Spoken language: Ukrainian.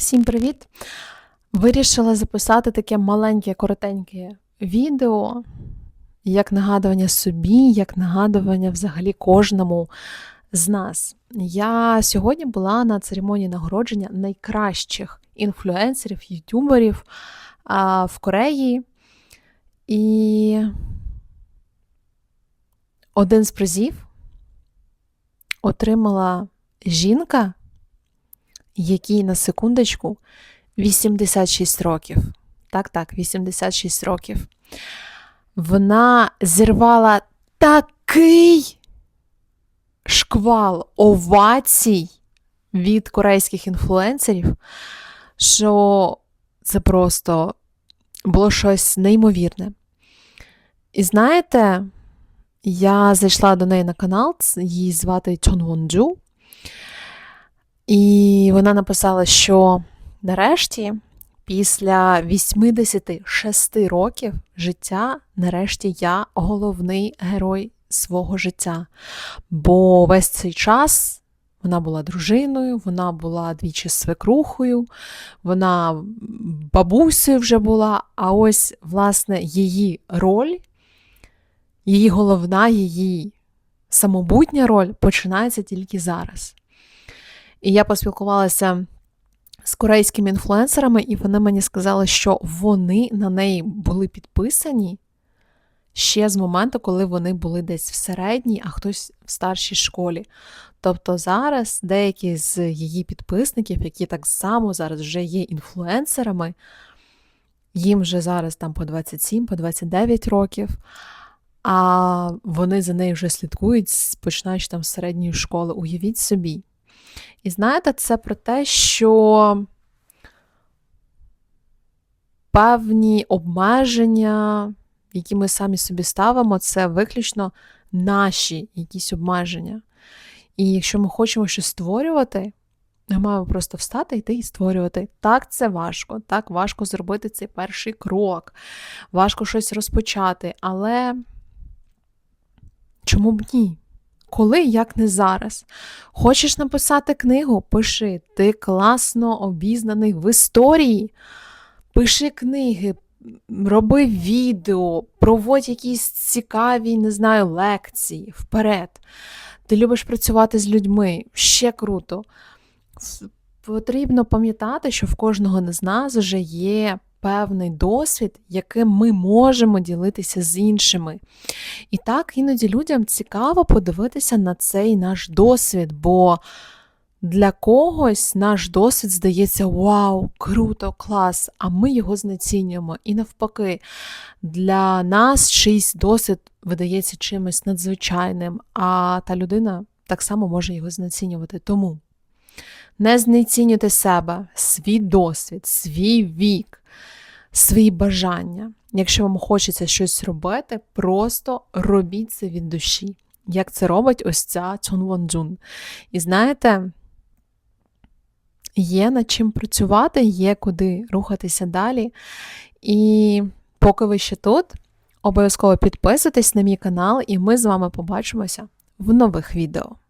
Всім привіт! Вирішила записати таке маленьке, коротеньке відео, як нагадування собі, як нагадування взагалі кожному з нас. Я сьогодні була на церемонії нагородження найкращих інфлюенсерів, ютуберів в Кореї. І один з призів отримала жінка, якій на секундочку 86 років. Так, так, 86 років. Вона зірвала такий шквал овацій від корейських інфлюенсерів, що це просто було щось неймовірне. І знаєте, я зайшла до неї на канал, її звати Чон Вонджу. І вона написала, що нарешті, після 86 років життя, нарешті я головний герой свого життя. Бо весь цей час вона була дружиною, вона була двічі свекрухою, вона бабусею вже була, а ось, власне, її роль, її головна, її самобутня роль починається тільки зараз. І я поспілкувалася з корейськими інфлюенсерами, і вони мені сказали, що вони на неї були підписані ще з моменту, коли вони були десь в середній, а хтось в старшій школі. Тобто зараз деякі з її підписників, які так само зараз вже є інфлюенсерами, їм вже зараз там по 27, по 29 років, а вони за нею вже слідкують, починаючи там з середньої школи. Уявіть собі. І знаєте, це про те, що певні обмеження, які ми самі собі ставимо, це виключно наші якісь обмеження. І якщо ми хочемо щось створювати, ми маємо просто встати, йти і створювати. Так, це важко, так важко зробити цей перший крок, важко щось розпочати, але чому б ні? Коли, як не зараз. Хочеш написати книгу? Пиши. Ти класно обізнаний в історії. Пиши книги, роби відео, проводь якісь цікаві, не знаю, лекції вперед. Ти любиш працювати з людьми, ще круто. Потрібно пам'ятати, що в кожного з нас вже є певний досвід, яким ми можемо ділитися з іншими. І так іноді людям цікаво подивитися на цей наш досвід, бо для когось наш досвід здається вау, круто, клас, а ми його знецінюємо. І навпаки, для нас чийсь досвід видається чимось надзвичайним, а та людина так само може його знецінювати. Тому не знецінюйте себе, свій досвід, свій вік, свої бажання. Якщо вам хочеться щось робити, просто робіть це від душі. Як це робить ось ця Чон Вон Джун. І знаєте, є над чим працювати, є куди рухатися далі. І поки ви ще тут, обов'язково підписуйтесь на мій канал, і ми з вами побачимося в нових відео.